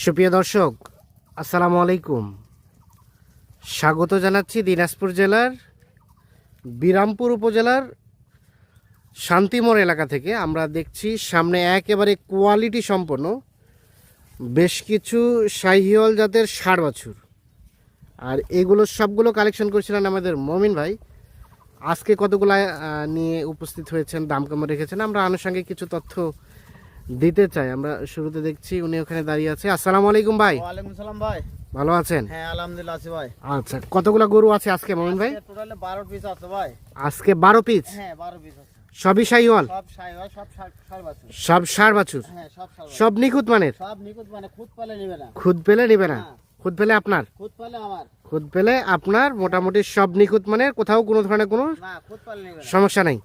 সুপ্রিয় দর্শক, আসসালামু আলাইকুম। স্বাগত জানাচ্ছি দিনাজপুর জেলার বিরামপুর উপজেলার শান্তিমোড় এলাকা থেকে। আমরা দেখছি সামনে একেবারে কোয়ালিটি সম্পন্ন বেশ কিছু শাহিওয়াল জাতের ষাড় বছর। আর এগুলো সবগুলো কালেকশন করেছিলেন আমাদের মমিন ভাই। আজকে কতগুলো নিয়ে উপস্থিত হয়েছেন, দাম কেমন রেখেছেন, আমরা আনুষঙ্গিক কিছু তথ্য দিতে চাই। আমরা শুরুতে দেখছি উনি ওখানে দাঁড়িয়ে আছে। আসসালামু আলাইকুম ভাই। ওয়ালাইকুম সালাম ভাই। ভালো আছেন? হ্যাঁ আলহামদুলিল্লাহ আছি ভাই। আচ্ছা কতগুলা গরু আছে আজকে মমিন ভাই? টোটালে বারো পিস আছে ভাই। আজকে বারো পিস হ্যাঁ বারো পিস আছে। সবই শাহিওয়াল সব সাই ভাই সব সার বাছুর সব ষাড় বাছুর হ্যাঁ সব সার সব নিখুঁত মানের? সব নিখুঁত মানে খুদ পালে নেবে না। খুদ পেলে নিবে না? হ্যাঁ। খুদ পেলে আপনার? খুদ পালে আমার। খুদ পেলে আপনার মোটামুটি সব নিখুঁত মানের কোথাও কোনো ধরনের কোনো না খুদ পালে নেবে না। সমস্যা নেই।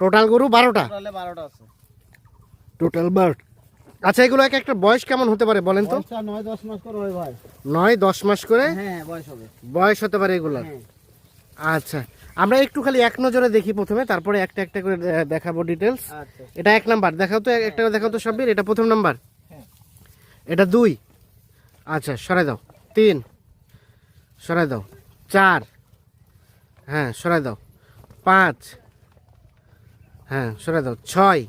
টোটাল গরু বারোটা? টোটালে বারোটা আছে। টোটাল বার্ড আচ্ছা এগুলো এক একটা বয়স কেমন হতে পারে বলেন তো? নয় দশ মাস করে হয় ভাই। নয় দশ মাস করে? হ্যাঁ বয়স হবে। বয়স হতে পারে এগুলোর হ্যাঁ। আচ্ছা আমরা একটু খালি এক নজরে দেখি প্রথমে তারপরে একটা একটা করে দেখাবো ডিটেলস আচ্ছা। এটা এক নাম্বার দেখাও তো এক- একটা করে দেখাও তো সবির এটা প্রথম নাম্বার। এটা দুই। আচ্ছা সরাই দাও। তিন। সরাই দাও। চার। হ্যাঁ সরাই দাও। পাঁচ। হ্যাঁ সরাই দাও। ছয়।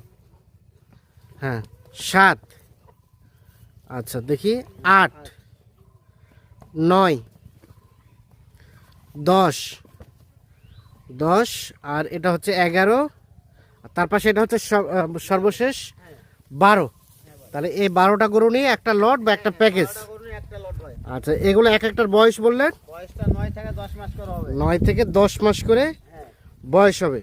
হ্যাঁ সাত। আচ্ছা দেখি আট নয় দশ দশ আর এটা হচ্ছে এগারো আর তার পাশে এটা হচ্ছে সর্বশেষ বারো। তাহলে এই বারোটা গরু নিয়ে একটা লট বা একটা প্যাকেজ? আচ্ছা এগুলো এক একটার বয়স বললেন? নয় থেকে দশ মাস করে হ্যাঁ। বয়স হবে।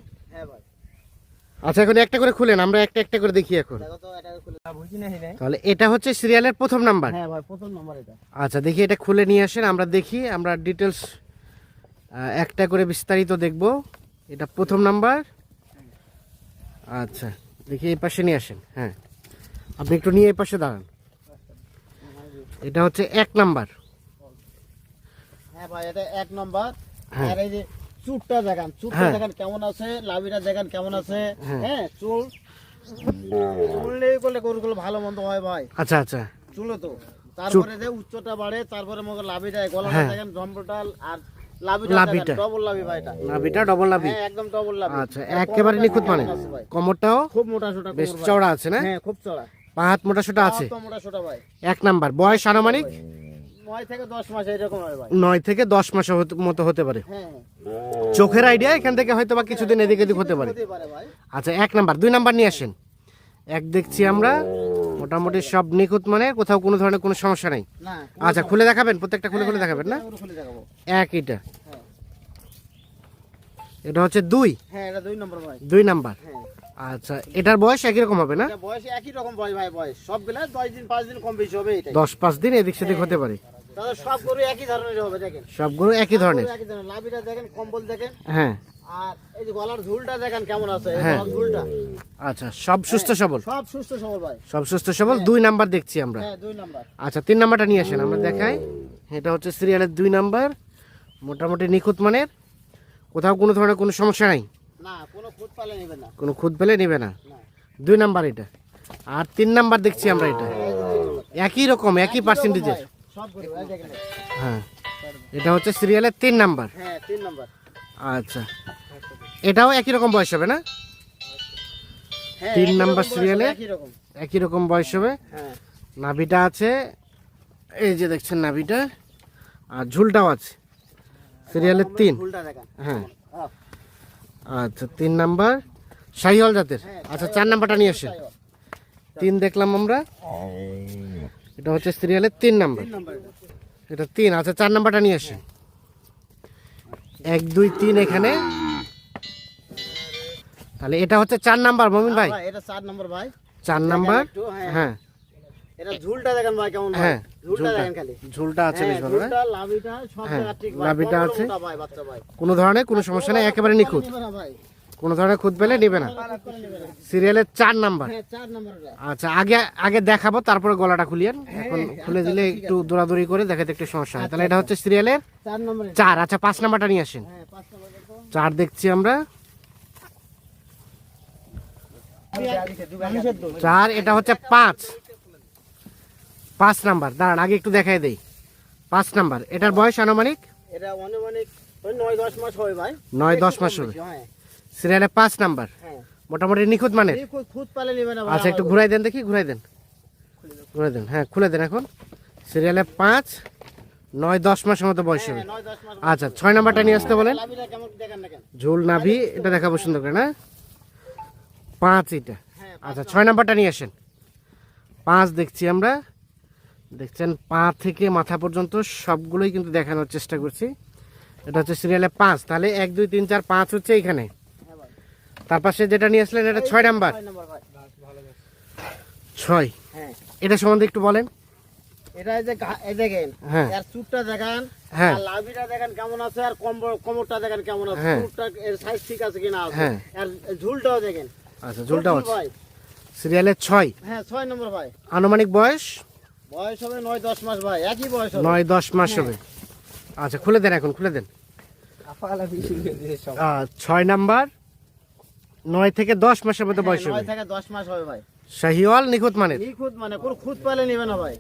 আচ্ছা এখন একটা করে খুলেন আমরা একটা একটা করে দেখি এখন। দেখো তো এটা খুলে বুঝি না হিনে তাহলে এটা হচ্ছে সিরিয়ালের প্রথম নাম্বার হ্যাঁ ভাই প্রথম নম্বর এটা। আচ্ছা দেখি এটা খুলে নিয়ে আসেন আমরা দেখি আমরা ডিটেলস একটা করে বিস্তারিত দেখব। এটা প্রথম নাম্বার আচ্ছা দেখি এই পাশে নিয়ে আসেন হ্যাঁ। আপনি একটু নিয়ে এই পাশে দাঁড়ান। এটা হচ্ছে এক নাম্বার হ্যাঁ ভাই এটা এক নম্বর হ্যাঁ। আর এই যে চুটটা দেখান চুটটা হ্যাঁ। দেখান কেমন আছে লাভিটা দেখান কেমন আছে। হ্যাঁ। হ্যাঁ চুল চুললেই গরুগুলো ভালো মন্দ হয় ভাই। আচ্ছা আচ্ছা। চুলো তো। তারপরে যে উচ্চটা বাড়ে তারপরে মগে লাভিটা গলাটা হ্যাঁ। দেখেন জম্বটাল আর লাভিটা। লাভিটা। ডবল লাভি ভাই এটা। নাভিটা ডবল নাভি হ্যাঁ একদম ডবল লাভি। আচ্ছা একেবারে নিখুঁত মানে? আছে ভাই। কমরটাও? খুব মোটা সোটা বেশ চওড়া আছে না? হ্যাঁ খুব চড়া পা হাত মোটা সোটা আছে। মোটা সোটা ভাই। এক নাম্বার। বয়স আনুমানিক? নয় থেকে দশ মাস এরকম হয় ভাই। নয় থেকে দশ মাস মতো হতে পারে। হ্যাঁ। চোখের আইডিয়া এখান থেকে হয়তো বা কিছুদিন এদিক এদিক হতে পারে। আচ্ছা এক নাম্বার দুই নাম্বার নিয়ে আসেন। এক দেখছি আমরা মোটামুটি সব নিখুঁত মানে কোথাও কোনো ধরনের কোনো সমস্যা নেই। আচ্ছা খুলে দেখাবেন প্রত্যেকটা খুলে খুলে দেখাবেন না? এক এটা। এটা হচ্ছে দুই? হ্যাঁ এটা দুই নম্বর ভাই। দুই নাম্বার। হ্যাঁ। আচ্ছা এটার বয়স একই রকম হবে না? বয়স একই রকম বয়স ভাই বয়স। সবগুলা দশ দিন পাঁচ দিন কম বেশি হবে এটাই। দশ পাঁচ দিন এদিক সেদিক হতে পারে। সব গরু একই ধরনের হবে দেখেন। সবগুলো একই ধরনের? একই ধরনের। লাভিটা দেখেন কম্বল দেখেন। হ্যাঁ। আর এই যে গলার ঝুলটা দেখেন কেমন আছে হ্যাঁ। ঝুলটা। আচ্ছা সব সুস্থ সবল? সব সুস্থ সবল ভাই। সব সুস্থ সবল? দুই নাম্বার দেখছি আমরা। হ্যাঁ দুই নাম্বার। আচ্ছা তিন নাম্বারটা নিয়ে আসেন আমরা দেখাই। এটা হচ্ছে সিরিয়ালের দুই নাম্বার। মোটামুটি নিখুঁত মানের। কোথাও কোনো ধরনের কোনো সমস্যা নাই? না কোনো ফুট পালে নেবে না। কোনো খুদ পেলে নেবে না? দুই নাম্বার এটা। আর তিন নাম্বার দেখছি আমরা এটা। একই রকম একই পার্সেন্টেজের হ্যাঁ। এটা হচ্ছে সিরিয়ালের তিন নাম্বার। হ্যাঁ তিন নাম্বার। আচ্ছা। এটাও একই রকম বয়স হবে না? হ্যাঁ তিন নাম্বার সিরিয়ালে? একই রকম। বয়স হবে। হ্যাঁ। নাভিটা আছে। এই যে দেখছেন নাভিটা। আর ঝুলটাও আছে। সিরিয়ালের তিন। হ্যাঁ। হ্যাঁ, আচ্ছা তিন নাম্বার। শাহিওয়াল জাতের। আচ্ছা চার নাম্বারটা নিয়ে আসেন। তিন দেখলাম আমরা। এটা হচ্ছে সিরিয়ালের তিন নাম্বার এটা। তিন আচ্ছা চার নাম্বারটা নিয়ে আসেন। এক দুই তিন এখানে। তাহলে এটা হচ্ছে চার নাম্বার মমিন ভাই। ভাই, এটা চার নাম্বার ভাই। চার নাম্বার হ্যাঁ। হ্যাঁ। এটা ঝুলটা দেখেন ভাই কেমন হ্যাঁ। ঝুলটা দেখেন খালি। ঝুলটা আছে বেশ হ্যাঁ, ভালো ঝুলটা লাভিটা সব হ্যাঁ, ঠিক ভাই। লাভিটা আছে। কোনো ধরনের কোনো সমস্যা নেই একেবারে নিখুঁত। ভাই। কোনো ধরনের খুঁত পেলে নেবে না। সিরিয়ালের চার নাম্বার। হ্যাঁ। আচ্ছা আগে আগে দেখাবো তারপরে গলাটা খুলিয়েন এখন খুলে দিলে একটু দৌড়াদৌড়ি করে দেখাতে একটু সমস্যা হয়। তাহলে এটা হচ্ছে সিরিয়ালের চার আচ্ছা পাঁচ নাম্বারটা নিয়ে আসেন। হ্যাঁ। চার দেখছি আমরা। চার এটা হচ্ছে পাঁচ। পাঁচ নাম্বার। দাঁড়ান আগে একটু দেখাই দেই। পাঁচ নাম্বার। এটার বয়স আনুমানিক? এটা নয় দশ মাস হবে ভাই। নয় দশ মাস হবে। সিরিয়ালে পাঁচ নাম্বার। হ্যাঁ। মোটামুটি নিখুঁত মানের? এই খুদ- খুদ পালে নিবে না ভাই আচ্ছা একটু ঘুরাই দেন দেখি ঘুরাই দেন। ঘুরাই দেন হ্যাঁ খুলে দেন এখন। সিরিয়ালে পাঁচ নয় দশ মাসের মতো বয়স হবে। হ্যাঁ, মাস আচ্ছা ছয় নাম্বারটা নিয়ে আসতে বলেন। ঝোল নাভি এটা দেখাবো সুন্দর করে না? পাঁচ এটা। হ্যাঁ আচ্ছা ছয় নাম্বারটা নিয়ে আসেন। পাঁচ দেখছি আমরা। দেখছেন পা থেকে মাথা পর্যন্ত সবগুলোই কিন্তু দেখানোর চেষ্টা করছি। এটা হচ্ছে সিরিয়ালে পাঁচ তাহলে এক দুই তিন চার পাঁচ হচ্ছে এখানে। ভাই তার পাশে যেটা নিয়ে আসলেন এটা ছয় নাম্বার। ছয় হ্যাঁ। এটা সম্বন্ধে একটু বলেন। এটা এই যে এই দেখেন হ্যাঁ। এর চুটটা দেখান হ্যাঁ। আর লাভিটা দেখেন কেমন আছে আর কোমরটা দেখেন কেমন আছে হ্যাঁ। চুটটা এর সাইজ ঠিক আছে কিনা আছে। হ্যাঁ। আর ঝুলটাও দেখেন। আচ্ছা ঝোলটা ঝুল হচ্ছে ভাই? ছয়। হ্যাঁ ছয় নম্বর ভাই। আনুমানিক বয়স? বয়স হবে নয় দশ মাস ভাই একই বয়স হবে। মাস হবে। আচ্ছা খুলে দেন এখন খুলে দেন। ছয় নাম্বার। নয় থেকে দশ মাসের মধ্যে বয়স হ্যাঁ, নয় হবে থেকে দশ মাস হবে ভাই। শাহিওয়াল নিখুঁত মানে নিখুঁত মানে কোনো খুদ পালে নিবে না ভাই।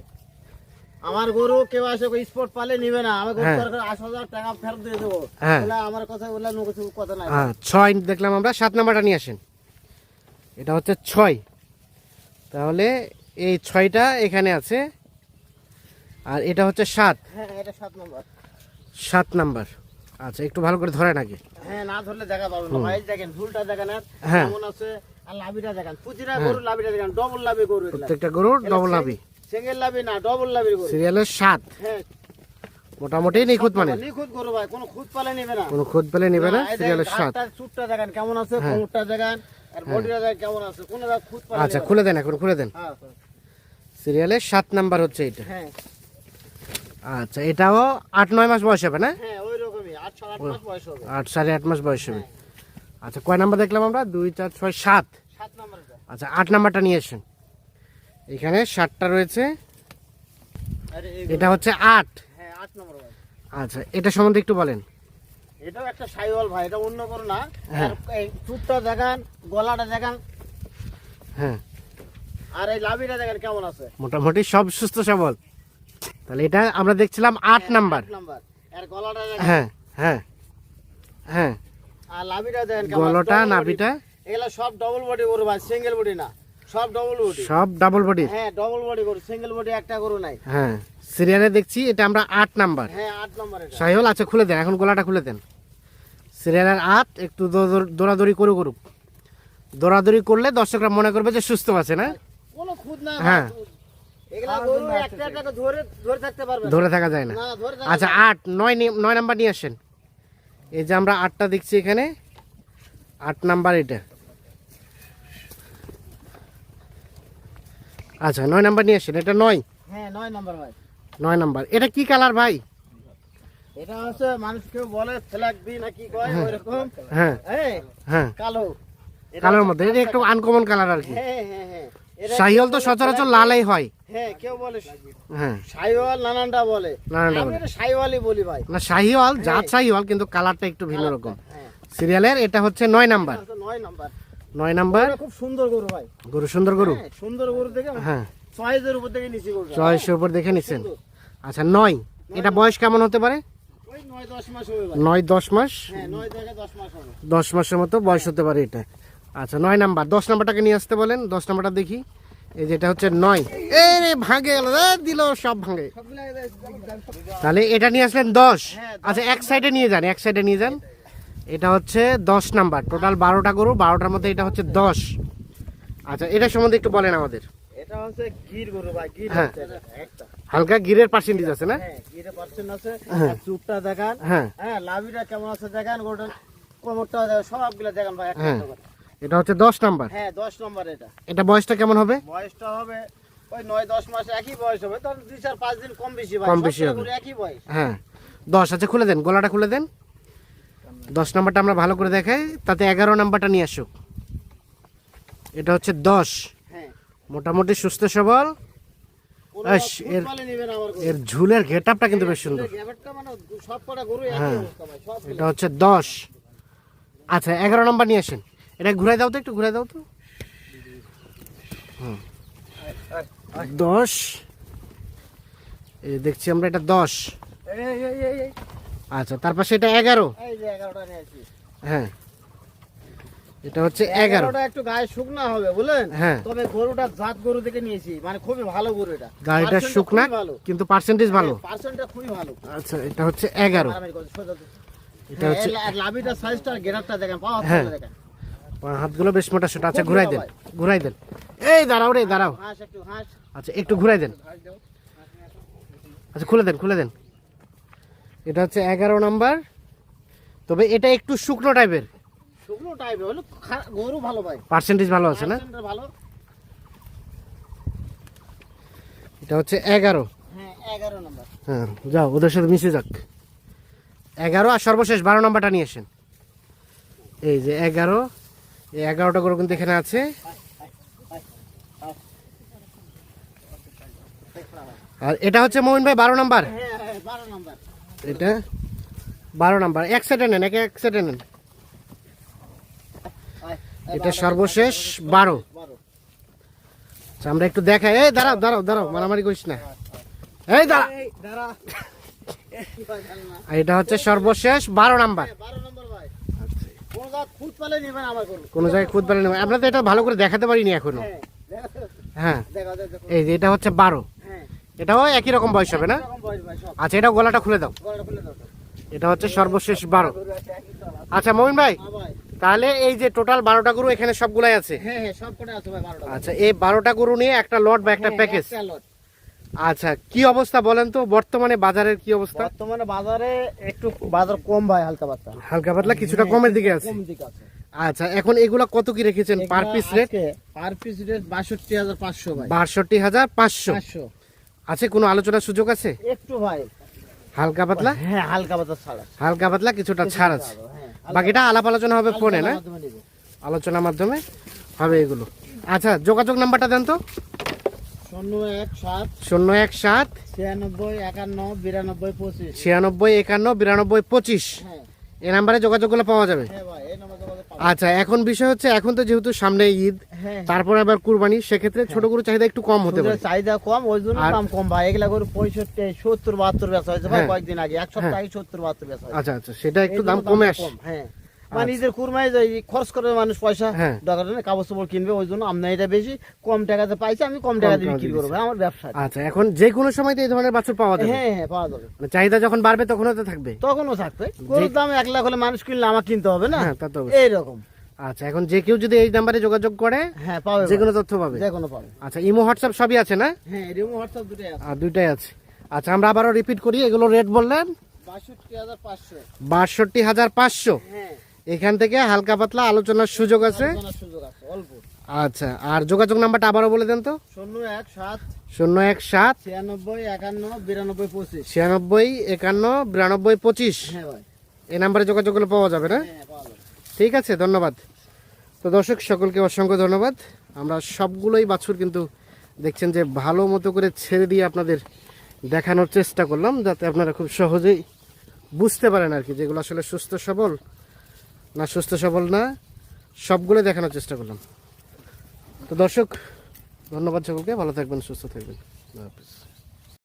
আমার গরু কেউ আসে স্পট পালে নিবে না। আমি গরু হ্যাঁ। আট হাজার টাকা ফেরত দিয়ে দেবো। হ্যাঁ। আমার কথা বললাম কিছু কথা নাই। হ্যাঁ ছয় দেখলাম আমরা সাত নাম্বারটা নিয়ে আসেন। এটা হচ্ছে ছয়। তাহলে এই ছয়টা এখানে আছে। আর এটা হচ্ছে সাত। হ্যাঁ এটা সাত নম্বর। সাত নাম্বার। আচ্ছা একটু ভালো করে ধরেন আগে। হ্যাঁ না ধরলে দেখা পাবে না। ভাই দেখেন ঝুলটা দেখেন আর হ্যাঁ। কেমন আছে আর লাভিটা দেখেন প্রতিটা গরু লাভিটা দেখেন ডবল লাভি গরু প্রত্যেকটা গরুর ডবল নাবি সিঙ্গেল লাভি না ডবল লাভি গরু। সিরিয়ালের সাত। হ্যাঁ। মোটামুটি নিখুঁত মানের। নিখুঁত গরু ভাই কোনো খুদ পালে নিবে না। কোনো খুঁত পেলে নেবে না সিরিয়ালের সাত। চুটটা দেখেন কেমন আছে হ্যাঁ। কোমরটা দেখেন আর বডিটা দেখেন কেমন আছে কোনো জায়গায় পালে আচ্ছা খুলে দেন এখন খুলে দেন। হ্যাঁ সিরিয়ালের সাত নাম্বার হচ্ছে এটা হ্যাঁ। আচ্ছা এটাও আট নয় মাস বয়স হবে না? হ্যাঁ আট সাড়ে আট মাস বয়স হবে। আচ্ছা কয় নাম্বার দেখলাম আমরা? দুই চার ছয় সাত। নম্বর আচ্ছা আট নাম্বারটা নিয়ে এসেন এখানে সাতটা রয়েছে। আরে এটা হচ্ছে আট। হ্যাঁ আট নম্বর আচ্ছা এটা সম্বন্ধে একটু বলেন। এটাও একটা সাইওয়াল ভাই এটা অন্য করো না। হ্যাঁ। এই চুটটা দেখান গলাটা দেখান। হ্যাঁ। আর এই লাভিটা দেখেন কেমন আছে। মোটামুটি সব সুস্থ সবল। তাহলে এটা আমরা দেখছিলাম আট নাম্বার। আট আর গলাটা হ্যাঁ। হ্যাঁ হ্যাঁ। আর লাভিটা আছে, গলাটা। নাভিটা? এগুলা সব ডবল বডি গরু ভাই সিঙ্গেল বডি না সব ডবল বডি সব ডাবল বডির হ্যাঁ ডবল বডি গরু সিঙ্গেল বডি একটা গরু নাই। হ্যাঁ সিরিয়ালে দেখছি এটা আমরা আট নাম্বার। হ্যাঁ আট নম্বর এটা। সাহিওল আচ্ছা খুলে দেন এখন গলাটা খুলে দেন। সিরিয়ালের আট একটু দৌড়াদৌড়ি করে করুক। দৌড়াদৌড়ি করলে দর্শকরা মনে করবে যে সুস্থ আছে না? কোনো খুদ না হ্যাঁ। ধরে থাকা যায় না। আচ্ছা আট নয় নয় নাম্বার নিয়ে আসেন। এই যে আমরা আটটা দেখছি এখানে আট নাম্বার এটা। আচ্ছা নয় নাম্বার নিয়ে আসেন এটা নয়। হ্যাঁ নয় নম্বর ভাই। নয় নাম্বার। এটা কি কালার ভাই? এটা হচ্ছে মানুষ কেউ বলে কয় ওইরকম। হ্যাঁ। হ্যাঁ। কালো। কালোর মধ্যে এটা একটু আনকমন কালার আর কি। হ্যাঁ হ্যাঁ হ্যাঁ। এটা শাহিওল তো সচরাচর লালাই হয়। হ্যাঁ কেউ বলে হ্যাঁ। সাইওয়াল নানানটা বলে। নানানটা আমি বলে। এটা বলি ভাই। না শাহিওয়াল জাত শাহিওয়াল কিন্তু কালারটা একটু ভিন্ন রকম। হ্যাঁ। সিরিয়ালের এটা হচ্ছে নয় নাম্বার। নয় নাম্বার। নয় নাম্বার। খুব সুন্দর গরু ভাই। গরু সুন্দর গরু? হ্যাঁ, সুন্দর গরু দেখে হ্যাঁ। চয়েসের উপর গরু দেখে নিছেন? আচ্ছা নয়। এটা বয়স কেমন হতে পারে? নয় দশ মাস হ্যাঁ দশ মাসের মতো বয়স হতে পারে এটা। আচ্ছা নয় নাম্বার। দশ নাম্বারটাকে নিয়ে আসতে বলেন। দশ নাম্বারটা দেখি। এই যেটা হচ্ছে নয়। এ রে ভাঙে গেল দিল সব ভাঙে। তাহলে এটা নিয়ে আসলেন দশ। আচ্ছা এক সাইডে নিয়ে যান এক সাইডে নিয়ে যান। এটা হচ্ছে দশ নাম্বার। টোটাল বারোটা গরু বারোটার মধ্যে এটা হচ্ছে দশ। আচ্ছা এটা সম্বন্ধে একটু বলেন আমাদের। এটা হচ্ছে গির গরু ভাই গির হ্যাঁ। একটা। হালকা গিরের পার্সেন্টেজ আছে না? হ্যাঁ গিরে পার্সেন্ট আছে। হ্যাঁ। চুপটা দেখান। হ্যাঁ। হ্যাঁ লাভিটা কেমন আছে দেখান গোটা কোমরটা সবগুলো দেখান ভাই। একটা করে। এটা হচ্ছে দশ নাম্বার। হ্যাঁ দশ নম্বর এটা। এটা বয়সটা কেমন হবে? বয়সটা হবে ওই নয় দশ মাস একই বয়স হবে। তখন দুই চার পাঁচ দিন কম বেশি ভাই কম বেশি হবে। একই বয়স। হ্যাঁ। দশ আচ্ছা খুলে দেন গলাটা খুলে দেন। দশ নাম্বারটা আমরা ভালো করে দেখাই তাতে এগারো নাম্বারটা নিয়ে আসুক। এটা হচ্ছে দশ। হ্যাঁ। মোটামুটি সুস্থ সবল। এর-। এর ঝুলের ঘেটআপটা কিন্তু বেশ সুন্দর। মানে হ্যাঁ। এটা হচ্ছে দশ। আচ্ছা এগারো নাম্বার নিয়ে আসেন। এটা ঘুরাই দাও তো একটু ঘুরাই দাও তো। দশ। এই দেখছি আমরা এটা দশ। আচ্ছা তার পাশে এটা এগারো। হ্যাঁ। এটা হচ্ছে এগারো। এগারোটা একটু গায়ে শুকনা হবে বুঝলেন? হ্যাঁ। তবে গরুটা জাত গরু থেকে নিয়েছি। মানে খুবই ভালো গরু এটা। গাড়িটা শুকনা কিন্তু পার্সেন্টেজ ভালো। পার্সেন্টটা খুবই ভালো। আচ্ছা এটা হচ্ছে এগারো। এটা হচ্ছে হ্যাঁ, লাভিটা সাইজটা গেরারটা দেখেন পাওয়া হ্যাঁ। দেখেন। হাতগুলো বেশ মোটা সোটা আচ্ছা ঘুরাই দেন ঘুরাই দেন। এই দাঁড়াও রে দাঁড়াও। আচ্ছা একটু ঘুরাই দেন। আচ্ছা খুলে দেন খুলে দেন। এটা হচ্ছে এগারো নাম্বার। তবে এটা একটু শুকনো টাইপের। শুকনো টাইপের হলো গরু ভালো ভাই। পার্সেন্টেজ ভালো আছে না? ভালো। এটা হচ্ছে এগারো। হ্যাঁ হ্যাঁ যাও ওদের সাথে মিশে যাক। এগারো আর সর্বশেষ বারো নাম্বারটা নিয়ে আসেন। এই যে এগারো এই এগারোটা করে কিন্তু এখানে আছে। আর এটা হচ্ছে মোমিন ভাই বারো নাম্বার? হ্যাঁ হ্যাঁ বারো নম্বর এটা? বারো নাম্বার। এক সেটে নেন এক এক সেটে নেন। এটা সর্বশেষ বারো। আচ্ছা, আমরা একটু দেখাই। এই দাঁড়াও দাঁড়াও দাঁড়াও মারামারি করিস না। এই দাঁড়া। এটা হচ্ছে সর্বশেষ বারো নাম্বার। বারো নম্বর। ভাই কোন জাত খুদ পালে নেবেন। আমার জায়গায় তো এটা ভালো করে দেখাতে পারিনি এখনও। হ্যাঁ হ্যাঁ। এই যে এটা হচ্ছে বারো। হ্যাঁ। এটাও একই রকম বয়স হবে না? ভাই আচ্ছা এটা গলাটা খুলে দাও। এটা হচ্ছে সর্বশেষ বারো। আচ্ছা মমিন ভাই হ্যাঁ তাহলে এই যে টোটাল বারোটা গরু এখানে সবগুলাই আছে? ভাই আচ্ছা এই বারোটা গরু নিয়ে একটা লট বা একটা প্যাকেজ। আচ্ছা কি অবস্থা বলেন তো? বর্তমানে বাজারের কি অবস্থা? বর্তমানে বাজারে একটু বাজার কম ভাই হালকা পাতলা। হালকা পাতলা কিছুটা কমের দিকে আছে। আচ্ছা এখন এগুলা কত কি রেখেছেন per piece rate per piece rate বাষট্টি হাজার পাঁচশো ভাই। বাষট্টি হাজার পাঁচশো। আছে কোনো আলোচনার সুযোগ আছে? একটু ভাই। হালকা পাতলা? হ্যাঁ হালকা পাতলা ছাড়া হালকা পাতলা কিছুটা ছাড় আছে। হ্যাঁ। বাকিটা আলাপ আলোচনা হবে ফোনে না? আলোচনার মাধ্যমে হবে এগুলো। আচ্ছা যোগাযোগ নাম্বারটা দেন তো। শূন্য এক সাত ছিয়ানব্বই একান্ন বিরানব্বই পঁচিশ। ছিয়ানব্বই একান্ন বিরানব্বই পঁচিশ। হ্যাঁ। এ নাম্বারে যোগাযোগগুলো পাওয়া যাবে? হ্যাঁ যোগাযোগ পাবেন। আচ্ছা এখন বিষয় হচ্ছে এখন তো যেহেতু সামনে ঈদ হ্যাঁ। তারপরে আবার কুরবানি সেক্ষেত্রে ছোট গরু চাহিদা একটু কম হতে পারে। চাহিদা কম ওই জন্য দাম কম ভাই। এগুলা করে পঁয়ষট্টি সত্তর বাহাত্তর বেচা হয়েছে ভাই। কয়েকদিন আগে। এক সপ্তাহ সত্তর বাহাত্তর বেচা আচ্ছা আচ্ছা সেটা একটু দাম কমে আসে হ্যাঁ। মানে ঈদের কুরমাই যাই খরচ করে মানুষ পয়সা হ্যাঁ। দরকার নেই কাপড় চোপড় কিনবে ওই জন্য আমদানিটা বেশি কম টাকাতে পাইছি আমি কম টাকাতে বিক্রি করব। আমার ব্যবসা আচ্ছা এখন যে কোনো সময় এই ধরনের বাছুর পাওয়া যাবে? হ্যাঁ হ্যাঁ পাওয়া যাবে। মানে চাহিদা যখন বাড়বে তখনও তো থাকবে? তখনও থাকবে। গরুর দাম এক লাখ হলে মানুষ কিনলে আমার কিনতে হবে না? হ্যাঁ তা তো এইরকম। আচ্ছা এখন যে কেউ যদি এই নাম্বারে যোগাযোগ করে হ্যাঁ পাবে যে কোনো তথ্য পাবে? যে কোনো পাবে। আচ্ছা ইমো হোয়াটসঅ্যাপ সবই আছে না? হ্যাঁ রিমো হোয়াটসঅ্যাপ দুটোই আছে। আর দুইটাই আছে। আচ্ছা আমরা আবারও রিপিট করি এগুলো রেট বললেন? বাষট্টি হাজার পাঁচশো। বাষট্টি হাজার পাঁচশো। হ্যাঁ। এখান থেকে হালকা পাতলা আলোচনার সুযোগ আছে। আচ্ছা আর যোগাযোগ নাম্বারটা আবারও বলে দেন তো। শূন্য এক সাত শূন্য এক সাত ছিয়ানব্বই একান্ন বিরানব্বই পঁচিশ। ছিয়ানব্বই একান্ন বিরানব্বই পঁচিশ। হ্যাঁ এই নাম্বারে যোগাযোগ করলে পাওয়া যাবে না? হ্যাঁ যাবে। ঠিক আছে ধন্যবাদ। তো দর্শক সকলকে অসংখ্য ধন্যবাদ। আমরা সবগুলোই বাছুর কিন্তু দেখছেন যে ভালো মতো করে ছেড়ে দিয়ে আপনাদের দেখানোর চেষ্টা করলাম যাতে আপনারা খুব সহজেই বুঝতে পারেন আর কি যেগুলো আসলে সুস্থ সবল না সুস্থ, সবল, না, সবগুলো দেখানোর চেষ্টা করলাম। তো দর্শক, ধন্যবাদ সকলকে, ভালো থাকবেন, সুস্থ থাকবেন। হাফিজ।